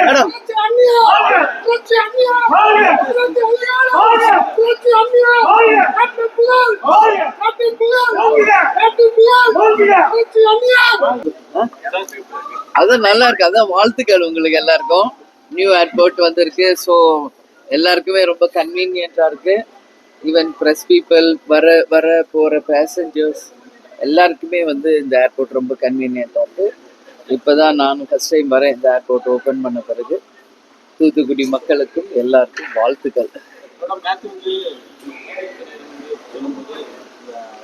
Madam. அதான் நல்லா இருக்கு. அதான் வாழ்த்துக்கள் உங்களுக்கு எல்லாருக்கும். நியூ ஏர்போர்ட் வந்திருக்கு. ஸோ எல்லாருக்குமே ரொம்ப கன்வீனியண்டா இருக்கு. ஈவன் ப்ரெஸ் பீப்புள் வர வர போற பேசஞ்சர்ஸ் எல்லாருக்குமே வந்து இந்த ஏர்போர்ட் ரொம்ப கன்வீனியண்டா இப்போ தான் நான் ஃபஸ்ட் டைம் வரேன். இந்த ஏர்போர்ட் ஓப்பன் பண்ண பிறகு தூத்துக்குடி மக்களுக்கும் எல்லாருக்கும் வாழ்த்துக்கள்.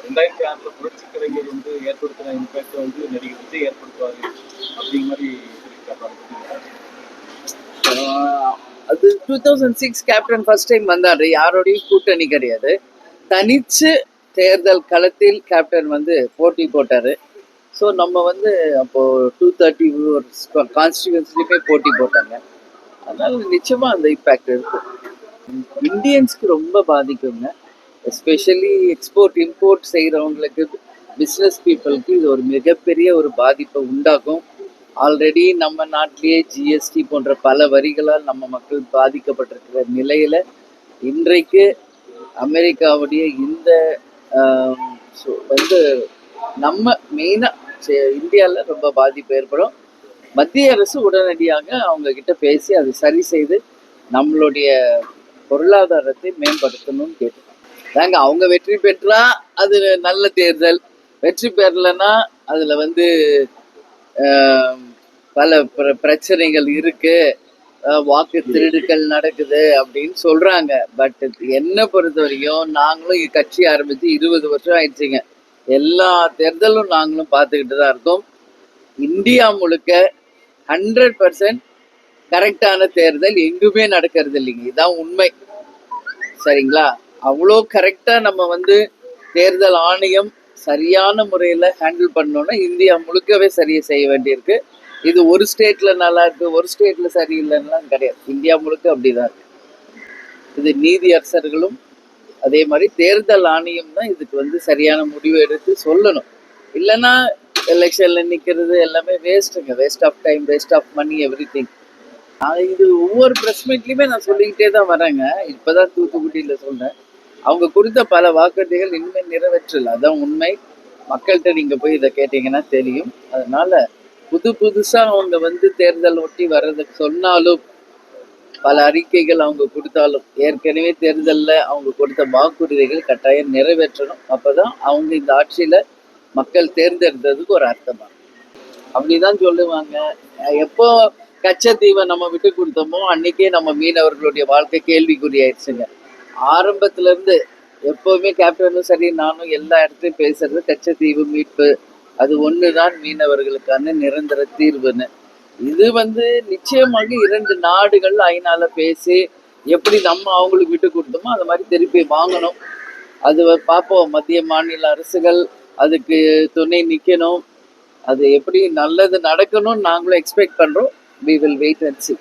ரெண்டாயிரத்தி ஆறுல புரட்சி கலைஞர் வந்து ஏற்படுத்தின இம்பாக்ட் வந்து நடிகர் விஜய் ஏற்படுத்துவாரு அப்படிங்கிற மாதிரி அது two thousand six captain first time வந்தார். யாரோடையும் கூட்டணி கிடையாது. தனிச்சு தேர்தல் களத்தில் கேப்டன் வந்து போட்டி போட்டார். ஸோ நம்ம வந்து அப்போது டூ தேர்ட்டி கான்ஸ்டியூன்ஸ்லையுமே போட்டி போட்டாங்க. அதனால் நிச்சயமாக அந்த இம்பேக்ட் இருக்கும் இந்தியன்ஸ்க்கு ரொம்ப பாதிக்குங்க. எஸ்பெஷலி எக்ஸ்போர்ட் இம்போர்ட் செய்கிறவங்களுக்கு பிஸ்னஸ் பீப்புளுக்கு இது ஒரு மிகப்பெரிய ஒரு பாதிப்பை உண்டாகும் ஆல்ரெடி நம்ம நாட்டிலேயே ஜிஎஸ்டி போன்ற பல வரிகளால் நம்ம மக்கள் பாதிக்கப்பட்டிருக்கிற நிலையில் இன்றைக்கு அமெரிக்காவுடைய இந்த வந்து நம்ம மெயினாக இந்தியாவில் ரொம்ப பாதிப்பு ஏற்படும். மத்திய அரசு உடனடியாக அவங்க கிட்ட பேசி அதை சரி செய்து நம்மளுடைய பொருளாதாரத்தை மேம்படுத்தணும்னு கேட்டு நாங்க அவங்க வெற்றி பெற்றா அது நல்ல தேர்தல். வெற்றி பெறலைன்னா அதுல வந்து பல பிர- பிரச்சனைகள் இருக்கு. வாக்கு திருடுகள் நடக்குது அப்படின்னு சொல்றாங்க. பட் என்ன பொறுத்த வரைக்கும் நாங்களும் கட்சி ஆரம்பித்து இருபது வருஷம் ஆயிடுச்சுங்க. எல்லா தேர்தலும் நாங்களும் பார்த்துக்கிட்டு தான் இருக்கோம். இந்தியா முழுக்க ஹண்ட்ரட் பர்சன்ட் கரெக்டான தேர்தல் எங்குமே நடக்கிறது இல்லைங்க. இதுதான் உண்மை. சரிங்களா? அவ்வளோ கரெக்டாக நம்ம வந்து தேர்தல் ஆணையம் சரியான முறையில் ஹேண்டில் பண்ணோன்னா இந்தியா முழுக்கவே சரியை செய்ய வேண்டியிருக்கு. இது ஒரு ஸ்டேட்ல நல்லா இருக்கு ஒரு ஸ்டேட்ல சரியில்லைன்னா கிடையாது. இந்தியா முழுக்க அப்படிதான் இருக்கு. இது நீதி அரசர்களும் அதே மாதிரி தேர்தல் ஆணையம் தான் இதுக்கு வந்து சரியான முடிவு எடுத்து சொல்லணும். இல்லைன்னா எலெக்ஷன்ல நிற்கிறது எல்லாமே வேஸ்ட்டுங்க waste of time waste of money everything இது ஒவ்வொரு ப்ரெஸ் மீட்லேயுமே நான் சொல்லிக்கிட்டே தான் வரேங்க. இப்போதான் தூத்துக்குடியில் சொன்னேன் அவங்க கொடுத்த பல வாக்குறுதிகள் இனிமேல் நிறைவேற்றல. அதான் உண்மை. மக்கள்கிட்ட நீங்கள் போய் இதை கேட்டிங்கன்னா தெரியும். அதனால புது புதுசாக அவங்க வந்து தேர்தல் ஒட்டி வர்றதுக்கு சொன்னாலும் பல அறிக்கைகள் அவங்க கொடுத்தாலும் ஏற்கனவே தேர்தலில் அவங்க கொடுத்த வாக்குறுதிகள் கட்டாயம் நிறைவேற்றணும். அப்பதான் அவங்க இந்த ஆட்சியில் மக்கள் தேர்ந்தெடுத்ததுக்கு ஒரு அர்த்தமா. அப்படிதான் சொல்லுவாங்க. எப்போ கச்சத்தீவை நம்ம விட்டு கொடுத்தோமோ அன்னைக்கே நம்ம மீனவர்களுடைய வாழ்க்கை கேள்விக்குறி ஆயிடுச்சுங்க. ஆரம்பத்துல இருந்து எப்பவுமே கேப்டனும் சரி நானும் எல்லா இடத்துலையும் பேசுறது கச்சத்தீவு மீட்பு. அது ஒண்ணுதான் மீனவர்களுக்கான நிரந்தர தீர்வுன்னு. இது வந்து நிச்சயமாக இரண்டு நாடுகள் ஐநால பேசி எப்படி நம்ம அவங்களுக்கு விட்டு கொடுத்தோமோ அந்த மாதிரி திருப்பி வாங்கணும். அது பார்ப்போம். மத்திய மாநில அரசுகள் அதுக்கு துணை நிற்கணும் அது எப்படி நல்லது நடக்கணும்னு நாங்களும் எக்ஸ்பெக்ட் பண்ணுறோம் we will wait and see